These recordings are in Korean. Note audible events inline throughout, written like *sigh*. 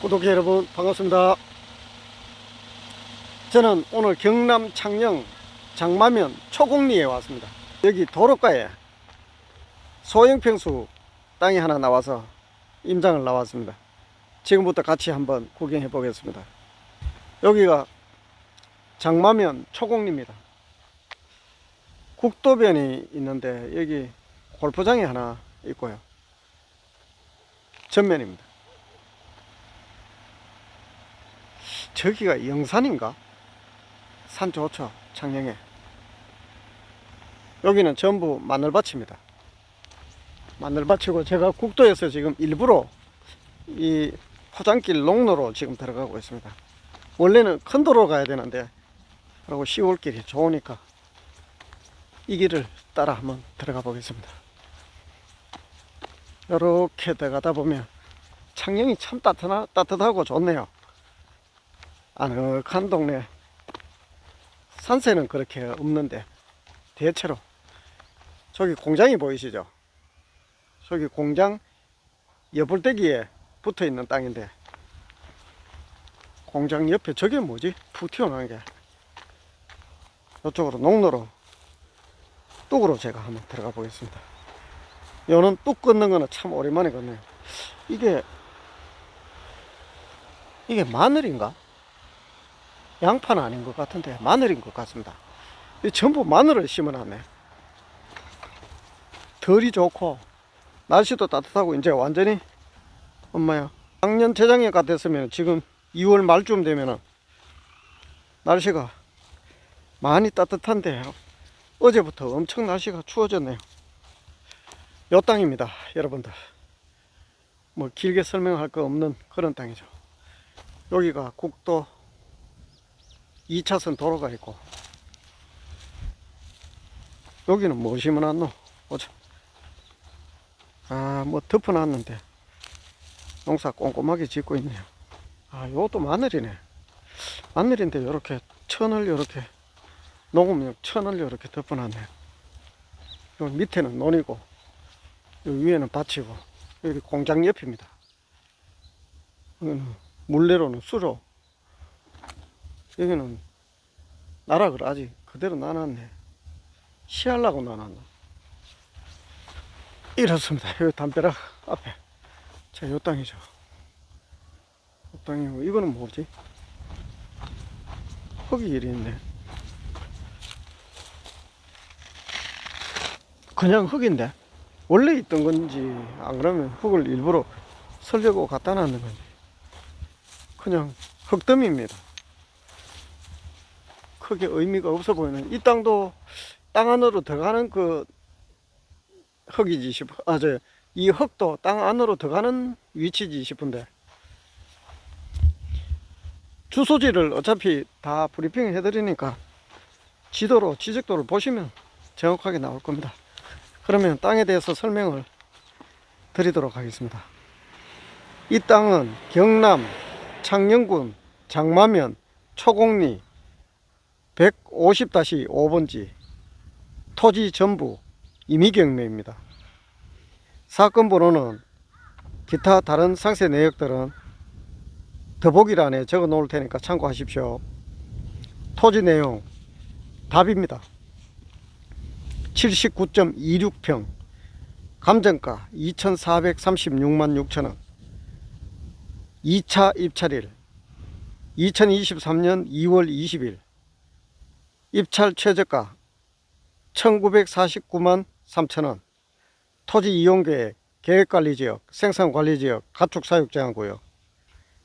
구독자 여러분 반갑습니다. 저는 오늘 경남 창녕 장마면 초곡리에 왔습니다. 여기 도로가에 소형평수 땅이 하나 나와서 임장을 나왔습니다. 지금부터 같이 한번 구경해 보겠습니다. 여기가 장마면 초곡리입니다. 국도변이 있는데 여기 골프장이 하나 있고요. 전면입니다. 저기가 영산인가? 산 좋죠, 창녕에. 여기는 전부 마늘밭입니다. 마늘밭이고 제가 국도에서 지금 일부러 이 포장길 농로로 지금 들어가고 있습니다. 원래는 큰 도로 가야 되는데 그리고 시골길이 좋으니까 이 길을 따라 한번 들어가 보겠습니다. 이렇게 들어가다 보면 창녕이 참 따뜻하, 따뜻하고 좋네요. 아늑한 동네. 산세는 그렇게 없는데 대체로 저기 공장이 보이시죠? 저기 공장 여불대기에 붙어 있는 땅인데 공장 옆에 저게 뭐지? 푹 튀어나온 게 이쪽으로 농로로 뚝으로 제가 한번 들어가 보겠습니다. 요는 뚝 걷는 거는 참 오랜만에 걷네요. 이게 이게 마늘인가? 양파는 아닌 것 같은데 마늘인 것 같습니다. 이 전부 마늘을 심어놨네. 덜이 좋고 날씨도 따뜻하고 이제 완전히 엄마야 작년 재작년 같았으면 지금 2월 말쯤 되면은 날씨가 많이 따뜻한데 어제부터 엄청 날씨가 추워졌네요. 요 땅입니다, 여러분들. 뭐 길게 설명할 거 없는 그런 땅이죠. 여기가 국도 2차선 도로가 있고 여기는 뭐 심어놨노? 오자. 아, 뭐 덮어놨는데 농사 꼼꼼하게 짓고 있네요. 아, 요것도 마늘이네. 마늘인데 요렇게 천을 요렇게 녹으면 천을 요렇게 덮어놨네. 요 밑에는 논이고 요 위에는 밭이고 여기 공장 옆입니다. 여기는 물레로는 수로 여기는 나락을 아직 그대로 놔놨네. 시하려고 놔놨나. 이렇습니다. 여기 담벼락 앞에. 자, 요 땅이죠. 요 땅이고, 이거는 뭐지? 흙이 이리 있네. 그냥 흙인데? 원래 있던 건지, 안 그러면 흙을 일부러 설려고 갖다 놨는 건지. 그냥 흙더미입니다. 크게 의미가 없어 보이는 이 땅도 땅 안으로 들어가는 그 흙이지 싶어 아저이 흙도 땅 안으로 들어가는 위치지 싶은데. 주소지를 어차피 다 브리핑 해드리니까 지도로 지적도를 보시면 정확하게 나올 겁니다. 그러면 땅에 대해서 설명을 드리도록 하겠습니다. 이 땅은 경남 창녕군 장마면 초곡리 150-5번지 토지 전부 임의경매입니다. 사건 번호는 기타 다른 상세 내역들은 더보기란에 적어 놓을 테니까 참고하십시오. 토지 내용 답입니다. 79.26평 감정가 2,436만 6천원 2차 입찰일 2023년 2월 20일 입찰 최저가 1949만 3천원. 토지 이용계획 계획관리지역 생산관리지역 가축사육장구역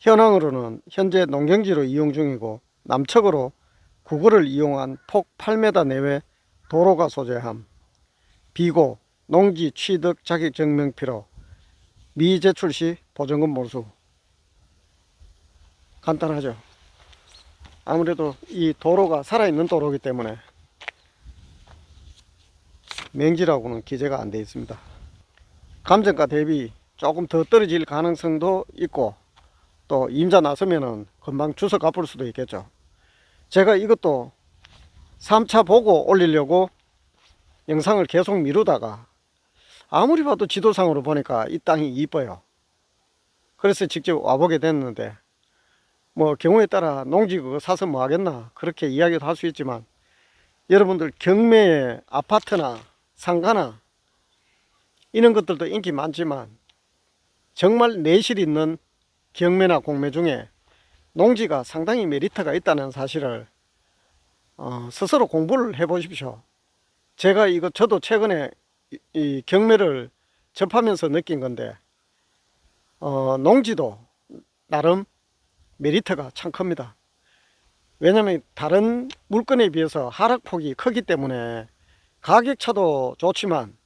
현황으로는 현재 농경지로 이용 중이고 남측으로 국어를 이용한 폭 8m 내외 도로가 소재함. 비고 농지 취득 자격 증명 필요. 미제출 시 보증금 몰수. 간단하죠 아무래도 이 도로가 살아있는 도로이기 때문에 맹지라고는 기재가 안 되어 있습니다. 감정가 대비 조금 더 떨어질 가능성도 있고 또 임자 나서면은 금방 주워 갚을 수도 있겠죠. 제가 이것도 3차 보고 올리려고 영상을 계속 미루다가 아무리 봐도 지도상으로 보니까 이 땅이 이뻐요. 그래서 직접 와보게 됐는데 뭐 경우에 따라 농지 그거 사서 뭐 하겠나 그렇게 이야기도 할 수 있지만 여러분들 경매에 아파트나 상가나 이런 것들도 인기 많지만 정말 내실 있는 경매나 공매 중에 농지가 상당히 메리트가 있다는 사실을 어, 스스로 공부를 해 보십시오. 제가 이거 저도 최근에 이, 이 경매를 접하면서 느낀 건데 어, 농지도 나름 메리트가 참 큽니다. 왜냐하면 다른 물건에 비해서 하락폭이 크기 때문에 가격 차도 좋지만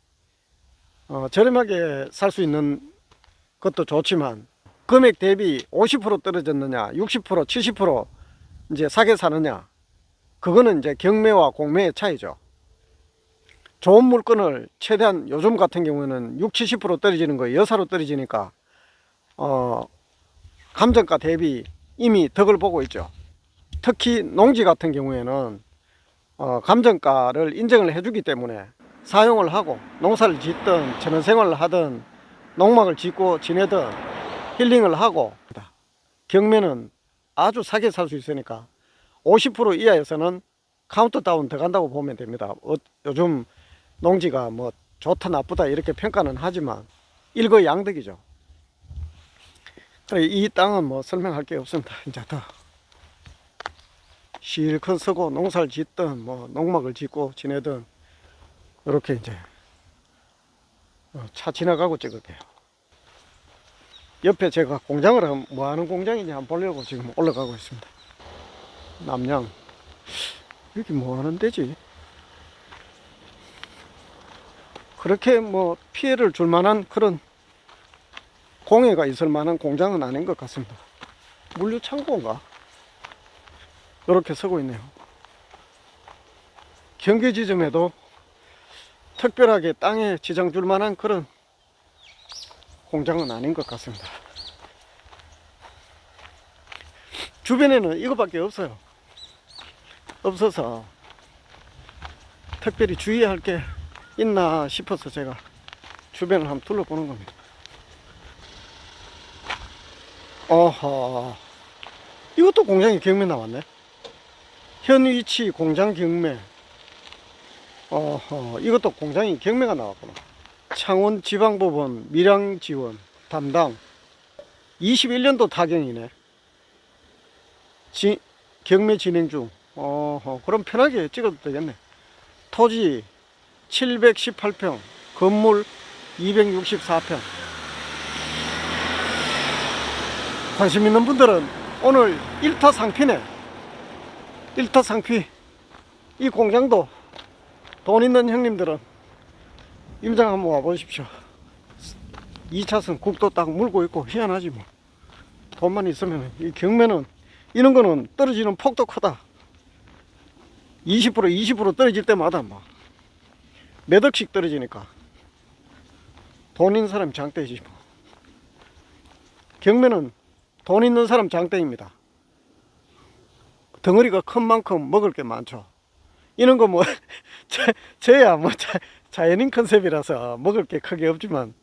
어, 저렴하게 살 수 있는 것도 좋지만 금액 대비 50% 떨어졌느냐 60% 70% 이제 사게 사느냐 그거는 이제 경매와 공매의 차이죠. 좋은 물건을 최대한 요즘 같은 경우에는 6, 70% 떨어지는 거 여사로 떨어지니까 어 감정가 대비 이미 덕을 보고 있죠. 특히 농지 같은 경우에는 어, 감정가를 인정을 해주기 때문에 사용을 하고 농사를 짓든 전원생활을 하든 농막을 짓고 지내든 힐링을 하고 경매는 아주 싸게 살 수 있으니까 50% 이하에서는 카운트다운 더 간다고 보면 됩니다. 어, 요즘 농지가 뭐 좋다 나쁘다 이렇게 평가는 하지만 일거양득이죠. 이 땅은 뭐 설명할 게 없습니다. 이제 더 실컷 서고 농사를 짓든 뭐 농막을 짓고 지내든 이렇게 이제 어, 차 지나가고 찍을게요. 옆에 제가 공장을 뭐 하는 공장이냐 한번 보려고 지금 올라가고 있습니다. 남양 여기 뭐 하는 데지? 그렇게 뭐 피해를 줄 만한 그런 공해가 있을 만한 공장은 아닌 것 같습니다. 물류 창고인가? 이렇게 서고 있네요. 경계 지점에도 특별하게 땅에 지장 줄 만한 그런 공장은 아닌 것 같습니다. 주변에는 이거밖에 없어요. 없어서 특별히 주의할 게 있나 싶어서 제가 주변을 한번 둘러보는 겁니다. 어허. 이것도 공장에 경매 나왔네. 현 위치 공장 경매. 어허. 이것도 공장이 경매가 나왔구나. 창원 지방법원 밀양 지원 담당 21년도 타경이네. 지, 경매 진행 중. 어허. 그럼 편하게 찍어도 되겠네. 토지 718평, 건물 264평. 관심 있는 분들은 오늘 1타 상피네. 1타 상피. 이 공장도 돈 있는 형님들은 임장 한번 와보십시오. 2차선 국도 딱 물고 있고 희한하지 뭐. 돈만 있으면 이 경매는 이런 거는 떨어지는 폭도 크다. 20% 20% 떨어질 때마다 막몇 억씩 떨어지니까 돈 있는 사람이 장대지 뭐. 경매는 돈 있는 사람 장땡입니다. 덩어리가 큰 만큼 먹을 게 많죠. 이런 거 뭐, *laughs* 저, 저야 뭐 자, 자연인 컨셉이라서 먹을 게 크게 없지만,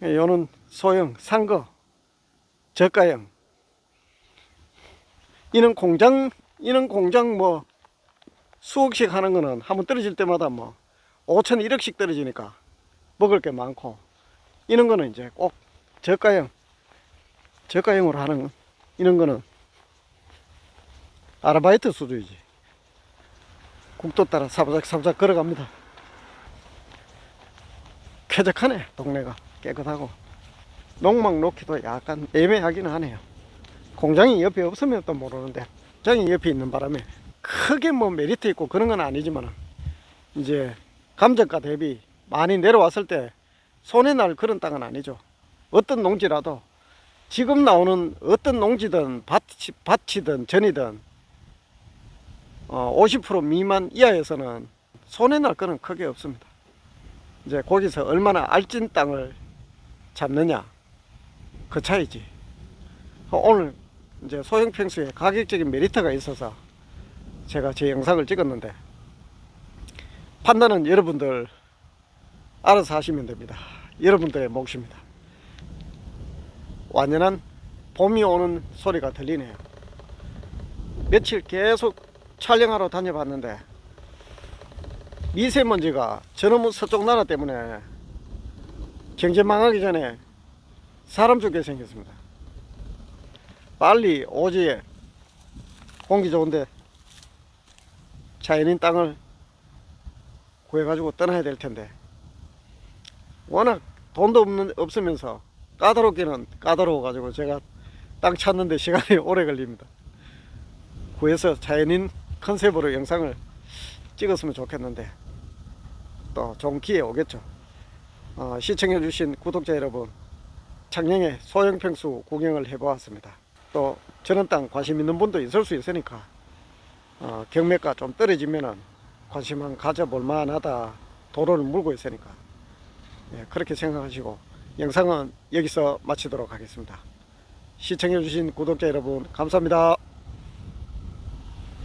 요는 소형, 산 거, 저가형. 이런 공장, 이런 공장 뭐, 수억씩 하는 거는 한번 떨어질 때마다 뭐, 5천, 1억씩 떨어지니까 먹을 게 많고, 이런 거는 이제 꼭 저가형, 저가형으로 하는 이런 거는 아르바이트 수준이지. 국도 따라 사부작 사부작 걸어갑니다. 쾌적하네 동네가 깨끗하고 농막 놓기도 약간 애매하기는 하네요. 공장이 옆에 없으면 또 모르는데 공장이 옆에 있는 바람에 크게 뭐 메리트 있고 그런 건 아니지만 이제 감정가 대비 많이 내려왔을 때 손해 날 그런 땅은 아니죠. 어떤 농지라도 지금 나오는 어떤 농지든 밭이, 밭이든 전이든 어, 50% 미만 이하에서는 손해 날 거는 크게 없습니다. 이제 거기서 얼마나 알찐 땅을 잡느냐 그 차이지. 어, 오늘 이제 소형 평수에 가격적인 메리트가 있어서 제가 제 영상을 찍었는데 판단은 여러분들 알아서 하시면 됩니다. 여러분들의 몫입니다. 완연한 봄이 오는 소리가 들리네요. 며칠 계속 촬영하러 다녀봤는데 미세먼지가 저놈의 서쪽 나라 때문에 경제 망하기 전에 사람 죽게 생겼습니다. 빨리 오지에 공기 좋은데 자연인 땅을 구해가지고 떠나야 될 텐데 워낙 돈도 없는 없으면서 까다롭기는 까다로워가지고 제가 땅 찾는데 시간이 *laughs* 오래 걸립니다. 구해서 자연인 컨셉으로 영상을 찍었으면 좋겠는데 또 좋은 기회 오겠죠. 어, 시청해주신 구독자 여러분, 창녕에 소형평수 구경을 해보았습니다. 또 저런 땅 관심 있는 분도 있을 수 있으니까 어, 경매가 좀 떨어지면은 관심 한 가져볼 만하다. 도로를 물고 있으니까 예, 그렇게 생각하시고 영상은 여기서 마치도록 하겠습니다. 시청해주신 구독자 여러분 감사합니다.